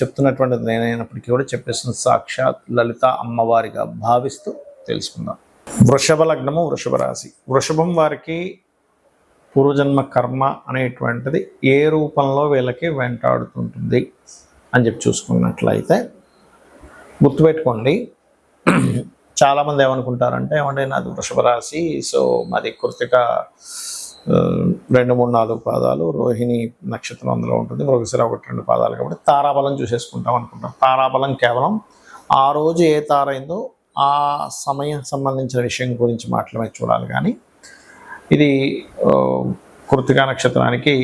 చెప్తున్నటువంటిది నేనైనప్పటికీ కూడా చెప్పేసిన సాక్షాత్ లలిత అమ్మవారిగా భావిస్తూ తెలుసుకుందాం. వృషభ లగ్నము వృషభ రాశి. వృషభం వారికి పూర్వజన్మ కర్మ అనేటువంటిది ఏ రూపంలో వీళ్ళకి వెంటాడుతుంటుంది అని చెప్పి చూసుకున్నట్లయితే గుర్తుపెట్టుకోండి. చాలామంది ఏమనుకుంటారంటే ఏమంటే నాది వృషభ రాశి సో మాది కృతిక రెండు మూడు నాలుగు పాదాలు రోహిణి నక్షత్రం అందులో ఉంటుంది. మృగశిర ఒకటి రెండు పాదాలు కాబట్టి తారాబలం చూసేసుకుంటాం అనుకుంటాం. తారాబలం కేవలం ఆ రోజు ఏ తార అయిందో ఆ సమయం సంబంధించిన విషయం గురించి మాత్రమే చూడాలి కానీ ఇది కృతికా నక్షత్రానికి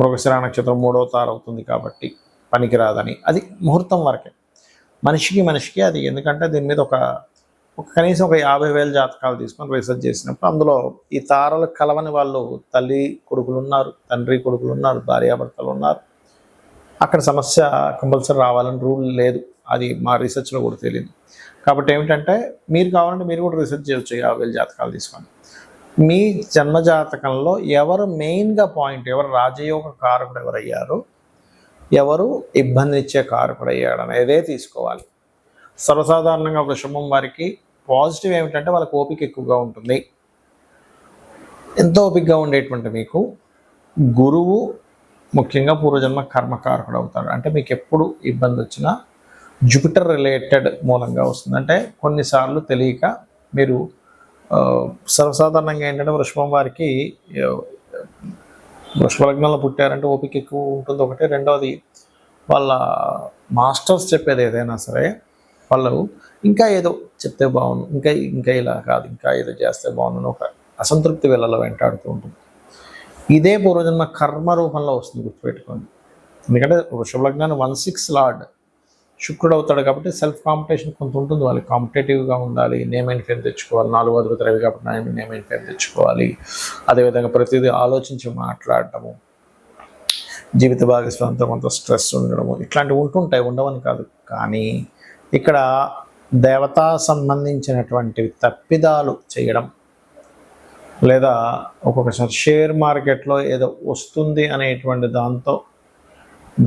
మృగశిర నక్షత్రం మూడో తార అవుతుంది కాబట్టి పనికిరాదని. అది ముహూర్తం వరకే. మనిషికి మనిషికి అది ఎందుకంటే దీని మీద ఒక ఒక కనీసం ఒక యాభై వేల జాతకాలు తీసుకొని రీసెర్చ్ చేసినప్పుడు అందులో ఈ తారలు కలవని వాళ్ళు తల్లి కొడుకులు ఉన్నారు తండ్రి కొడుకులు ఉన్నారు భార్యాభర్తలు ఉన్నారు. అక్కడ సమస్య కంపల్సరీ రావాలని రూల్ లేదు. అది మా రీసెర్చ్లో కూడా తెలియదు. కాబట్టి ఏమిటంటే మీరు కావాలంటే మీరు కూడా రీసెర్చ్ చేయొచ్చు యాభై వేల జాతకాలు తీసుకొని. మీ జన్మ జాతకంలో ఎవరు మెయిన్గా పాయింట్ ఎవరు రాజయోగ కారకుడు ఎవరయ్యారు ఎవరు ఇబ్బంది ఇచ్చే కారకుడు అయ్యాడు అనేదే తీసుకోవాలి. సర్వసాధారణంగా వృషభం వారికి పాజిటివ్ ఏమిటంటే వాళ్ళకి ఓపిక ఎక్కువగా ఉంటుంది. ఎంతో ఓపికగా ఉండేటువంటి మీకు? గురువు ముఖ్యంగా పూర్వజన్మ కర్మకారకుడు అవుతాడు. అంటే మీకు ఎప్పుడు ఇబ్బంది వచ్చినా జూపిటర్ రిలేటెడ్ మూలంగా వస్తుంది. అంటే కొన్నిసార్లు తెలియక మీరు సర్వసాధారణంగా ఏంటంటే వృషభం వారికి వృషభలగ్నంలో పుట్టారంటే ఓపిక ఎక్కువ ఉంటుంది. ఒకటి. రెండవది వాళ్ళ మాస్టర్స్ చెప్పేది ఏదైనా సరే వాళ్ళు ఇంకా ఏదో చెప్తే బాగుండు. ఇంకా ఇంకా ఇలా కాదు. ఇంకా ఏదో చేస్తే బాగుండు ఒక అసంతృప్తి వీళ్ళలో వెంటాడుతూ ఉంటుంది. ఇదే పూర్వజన్మ కర్మ రూపంలో వస్తుంది గుర్తుపెట్టుకోండి. ఎందుకంటే వృషభలగ్నాన్ని వన్ సిక్స్ లార్డ్ శుక్రుడు అవుతాడు కాబట్టి సెల్ఫ్ కాంపిటీషన్ కొంత ఉంటుంది. వాళ్ళు కాంపిటేటివ్గా ఉండాలి. నేమ్ అండ్ ఫేమ్ తెచ్చుకోవాలి. నాలుగు అదుగుతారు రవి కాబట్టి నేమ్ నేమ్ అండ్ ఫేమ్ తెచ్చుకోవాలి. అదేవిధంగా ప్రతిదీ ఆలోచించి మాట్లాడటము జీవిత భాగస్వామితో కొంత స్ట్రెస్ ఉండడము ఇట్లాంటివి ఉంటుంటాయి. ఉండవని కాదు. కానీ ఇక్కడ దేవతా సంబంధించినటువంటి తప్పిదాలు చేయడం లేదా ఒక్కొక్కసారి షేర్ మార్కెట్లో ఏదో వస్తుంది అనేటువంటి దాంతో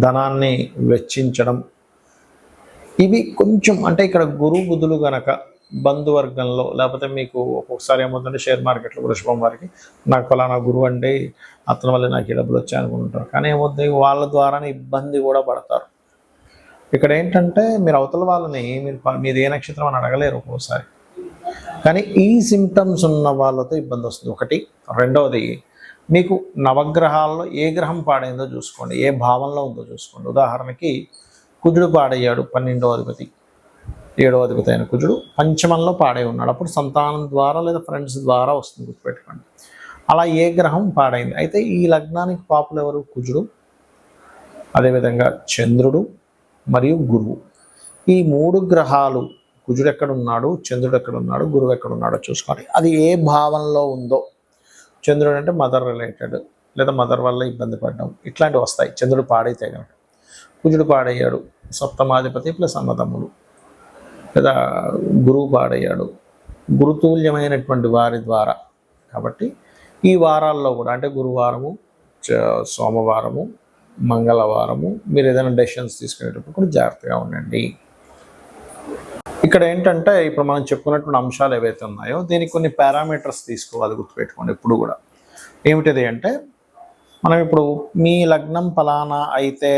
ధనాన్ని వెచ్చించడం. ఇవి కొంచెం అంటే ఇక్కడ గురు బుధులు గనక బంధువర్గంలో లేకపోతే మీకు ఒక్కొక్కసారి ఏమవుతుందంటే షేర్ మార్కెట్లో వృషభం వారికి నాకు ఫలానా గురువు అండి అతని వల్ల నాకు ఈ డబ్బులు వచ్చాయి అనుకుంటారు కానీ ఏమవుతుంది? వాళ్ళ ద్వారానే ఇబ్బంది కూడా పడతారు. ఇక్కడ ఏంటంటే మీరు అవతల వాళ్ళని మీరు ప- మీది ఏ నక్షత్రం అని అడగలేరు ఒక్కోసారి. కానీ ఈ సిమ్టమ్స్ ఉన్న వాళ్ళతో ఇబ్బంది వస్తుంది. ఒకటి. రెండవది మీకు నవగ్రహాల్లో ఏ గ్రహం పాడైందో చూసుకోండి. ఏ భావంలో ఉందో చూసుకోండి. ఉదాహరణకి కుజుడు పాడయ్యాడు పన్నెండవ అధిపతి. ఏడవ అధిపతి అయిన కుజుడు పంచమంలో పాడై ఉన్నాడు. అప్పుడు సంతానం ద్వారా లేదా ఫ్రెండ్స్ ద్వారా వస్తుంది గుర్తుపెట్టుకోండి. అలా ఏ గ్రహం పాడైంది? అయితే ఈ లగ్నానికి పాపులు ఎవరు? కుజుడు. అదేవిధంగా చంద్రుడు. మరియు గురువు. ఈ మూడు గ్రహాలు కుజుడు ఎక్కడున్నాడు చంద్రుడు ఎక్కడున్నాడు గురువు ఎక్కడున్నాడో చూసుకోండి అది ఏ భావంలో ఉందో. చంద్రుడు అంటే మదర్ రిలేటెడ్ లేదా మదర్ వల్ల ఇబ్బంది పడడం. ఇట్లాంటివి వస్తాయి. చంద్రుడు పాడైతే కనుక కుజుడు పాడయ్యాడు. సప్తమాధిపతి ప్లస్ అన్నదమ్ములు. లేదా గురువు పాడయ్యాడు. గురుతుల్యమైనటువంటి వారి ద్వారా. కాబట్టి ఈ వారాల్లో కూడా అంటే గురువారము చ- సోమవారము మంగళవారము మీరు ఏదైనా డెసిషన్స్ తీసుకునేటప్పుడు కూడా జాగ్రత్తగా ఉండండి. ఇక్కడ ఏంటంటే ఇప్పుడు మనం చెప్పుకున్నటువంటి అంశాలు ఏవైతే ఉన్నాయో దీనికి కొన్ని పారామీటర్స్ తీసుకోవాలి గుర్తుపెట్టుకోండి ఇప్పుడు కూడా. ఏమిటిది అంటే మనం ఇప్పుడు మీ లగ్నం ఫలానా అయితే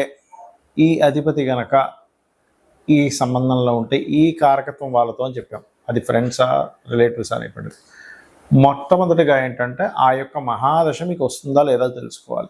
ఈ అధిపతి గనక ఈ సంబంధంలో ఉంటే ఈ కారకత్వం వాళ్ళతో అని చెప్పాం. అది ఫ్రెండ్సా రిలేటివ్స్ అనేటువంటిది. మొట్టమొదటిగా ఏంటంటే ఆ యొక్క మహాదశ మీకు వస్తుందా లేదా తెలుసుకోవాలి.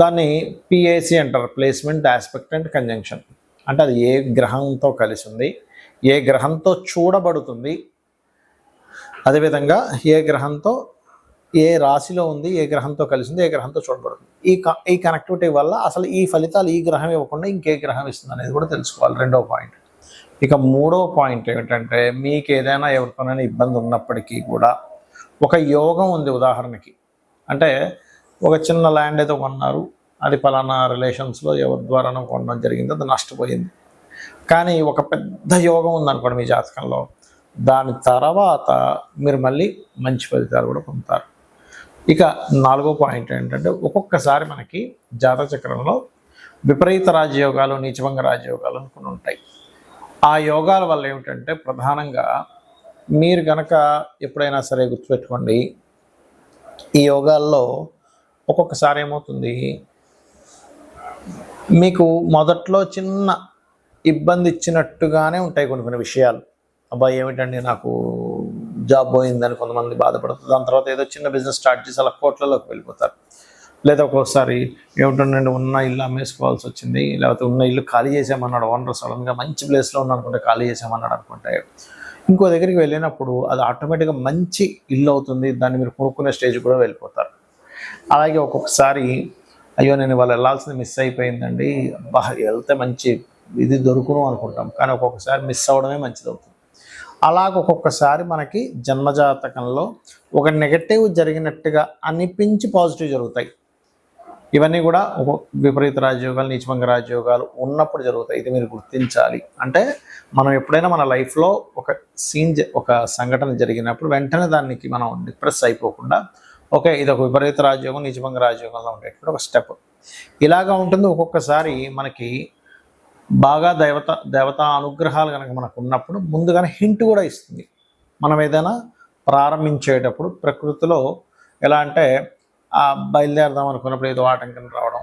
దాన్ని పిఏసి అంటారు ప్లేస్మెంట్ ఆస్పెక్ట్ అండ్ కంజంక్షన్ అంటే అది ఏ గ్రహంతో కలిసి ఉంది ఏ గ్రహంతో చూడబడుతుంది అదేవిధంగా ఏ గ్రహంతో ఏ రాశిలో ఉంది ఏ గ్రహంతో కలిసింది ఏ గ్రహంతో చూడబడుతుంది. ఈ ఈ కనెక్టివిటీ వల్ల అసలు ఈ ఫలితాలు ఈ గ్రహం ఇవ్వకుండా ఇంకే గ్రహం ఇస్తుంది అనేది కూడా తెలుసుకోవాలి రెండో పాయింట్ ఇక మూడో పాయింట్ ఏమిటంటే మీకు ఏదైనా ఎవరితోనైనా ఇబ్బంది ఉన్నప్పటికీ కూడా ఒక యోగం ఉంది ఉదాహరణకి. అంటే ఒక చిన్న ల్యాండ్ ఏదో కొన్నారు. అది పలానా రిలేషన్స్లో ఎవరి ద్వారానో కొనడం జరిగింది. అది నష్టపోయింది. కానీ ఒక పెద్ద యోగం ఉందనుకోండి మీ జాతకంలో. దాని తర్వాత మీరు మళ్ళీ మంచి ఫలితాలు కూడా పొందుతారు. ఇక నాలుగో పాయింట్ ఏంటంటే ఒక్కొక్కసారి మనకి జాతక చక్రంలో విపరీత రాజయోగాలు నీచభంగ రాజయోగాలు అని కొన్ని ఉంటాయి. ఆ యోగాల వల్ల ఏమిటంటే ప్రధానంగా మీరు గనక ఎప్పుడైనా సరే గుర్తుపెట్టుకోండి ఈ యోగాల్లో ఒక్కొక్కసారి ఏమవుతుంది? మీకు మొదట్లో చిన్న ఇబ్బంది ఇచ్చినట్టుగానే ఉంటాయి కొన్ని కొన్ని విషయాలు. అబ్బాయి ఏమిటండి నాకు జాబ్ పోయిందని కొంతమంది బాధపడుతుంది దాని తర్వాత ఏదో చిన్న బిజినెస్ స్టార్ట్ చేసి అలా కోట్లలోకి వెళ్ళిపోతారు. లేదా ఒక్కోసారి ఏమిటండి ఉన్న ఇల్లు అమ్మేసుకోవాల్సి వచ్చింది లేకపోతే ఉన్న ఇల్లు ఖాళీ చేసామన్నాడు ఓనర్ సడన్గా మంచి ప్లేస్లో ఉన్న అనుకుంటే ఖాళీ చేసామన్నాడు అనుకుంటే. ఇంకో దగ్గరికి వెళ్ళినప్పుడు అది ఆటోమేటిక్గా మంచి ఇల్లు అవుతుంది దాన్ని మీరు కొనుక్కునే స్టేజ్ కూడా వెళ్ళిపోతారు. అలాగే ఒక్కొక్కసారి అయ్యో నేను వాళ్ళు వెళ్ళాల్సింది మిస్ అయిపోయిందండి. అబ్బా వెళ్తే మంచి ఇది దొరుకును అనుకుంటాం. కానీ ఒక్కొక్కసారి మిస్ అవ్వడమే మంచిది అవుతుంది. అలాగ ఒక్కొక్కసారి మనకి జన్మజాతకంలో ఒక నెగటివ్ జరిగినట్టుగా అనిపించి పాజిటివ్ జరుగుతాయి. ఇవన్నీ కూడా ఒక విపరీత రాజయోగాలు నీచభంగ రాజయోగాలు ఉన్నప్పుడు జరుగుతాయి. ఇది మీరు గుర్తించాలి. అంటే మనం ఎప్పుడైనా మన లైఫ్లో ఒక సీన్ ఒక సంఘటన జరిగినప్పుడు వెంటనే దానికి మనం డిప్రెస్ అయిపోకుండా ఓకే ఇది ఒక విపరీత రాజయోగం నిజభంగ రాజయోగంలో ఉండేటువంటి ఒక స్టెప్ ఇలాగా ఉంటుంది ఒక్కొక్కసారి మనకి బాగా దేవత దేవతా అనుగ్రహాలు కనుక మనకు ఉన్నప్పుడు ముందుగానే హింట్ కూడా ఇస్తుంది. మనం ఏదైనా ప్రారంభించేటప్పుడు ప్రకృతిలో ఎలా అంటే బయలుదేరదాం అనుకున్నప్పుడు ఏదో ఆటంకం రావడం